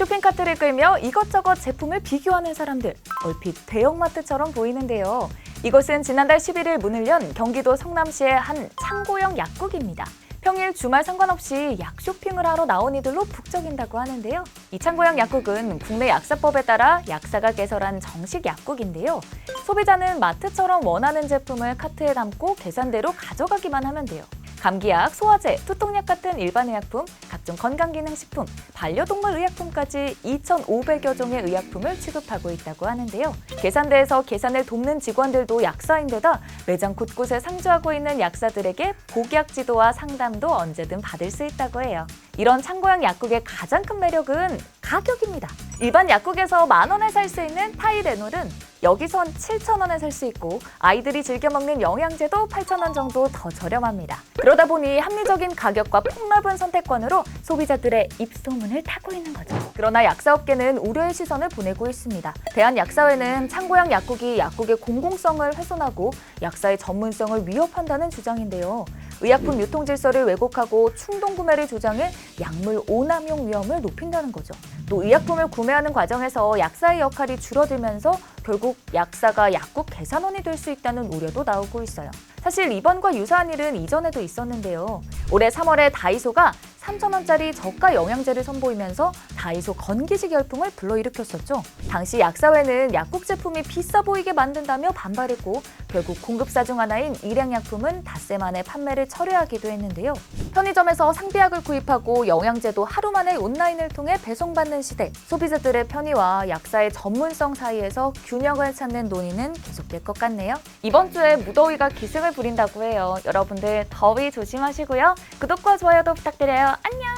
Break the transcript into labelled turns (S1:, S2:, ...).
S1: 쇼핑카트를 끌며 이것저것 제품을 비교하는 사람들. 얼핏 대형마트처럼 보이는데요. 이곳은 지난달 11일 문을 연 경기도 성남시의 한 창고형 약국입니다. 평일 주말 상관없이 약 쇼핑을 하러 나온 이들로 북적인다고 하는데요. 이 창고형 약국은 국내 약사법에 따라 약사가 개설한 정식 약국인데요. 소비자는 마트처럼 원하는 제품을 카트에 담고 계산대로 가져가기만 하면 돼요. 감기약, 소화제, 두통약 같은 일반 의약품, 각종 건강기능식품, 반려동물 의약품까지 2,500여 종의 의약품을 취급하고 있다고 하는데요. 계산대에서 계산을 돕는 직원들도 약사인데다 매장 곳곳에 상주하고 있는 약사들에게 복약 지도와 상담도 언제든 받을 수 있다고 해요. 이런 창고형 약국의 가장 큰 매력은 가격입니다. 일반 약국에서 만 원에 살 수 있는 타이레놀은 여기선 7천 원에 살 수 있고 아이들이 즐겨 먹는 영양제도 8천 원 정도 더 저렴합니다. 그러다 보니 합리적인 가격과 폭넓은 선택권으로 소비자들의 입소문을 타고 있는 거죠. 그러나 약사업계는 우려의 시선을 보내고 있습니다. 대한약사회는 창고형 약국이 약국의 공공성을 훼손하고 약사의 전문성을 위협한다는 주장인데요. 의약품 유통 질서를 왜곡하고 충동 구매를 조장해 약물 오남용 위험을 높인다는 거죠. 또 의약품을 구매하는 과정에서 약사의 역할이 줄어들면서 결국 약사가 약국 계산원이 될 수 있다는 우려도 나오고 있어요. 사실 이번과 유사한 일은 이전에도 있었는데요. 올해 3월에 다이소가 3,000원짜리 저가 영양제를 선보이면서 다이소 건기지 열풍을 불러일으켰었죠. 당시 약사회는 약국 제품이 비싸 보이게 만든다며 반발했고 결국 공급사 중 하나인 일양약품은 닷새 만에 판매를 철회하기도 했는데요. 편의점에서 상비약을 구입하고 영양제도 하루 만에 온라인을 통해 배송받는 시대. 소비자들의 편의와 약사의 전문성 사이에서 균형을 찾는 논의는 계속될 것 같네요. 이번 주에 무더위가 기승을 부린다고 해요. 여러분들 더위 조심하시고요. 구독과 좋아요도 부탁드려요. 안녕!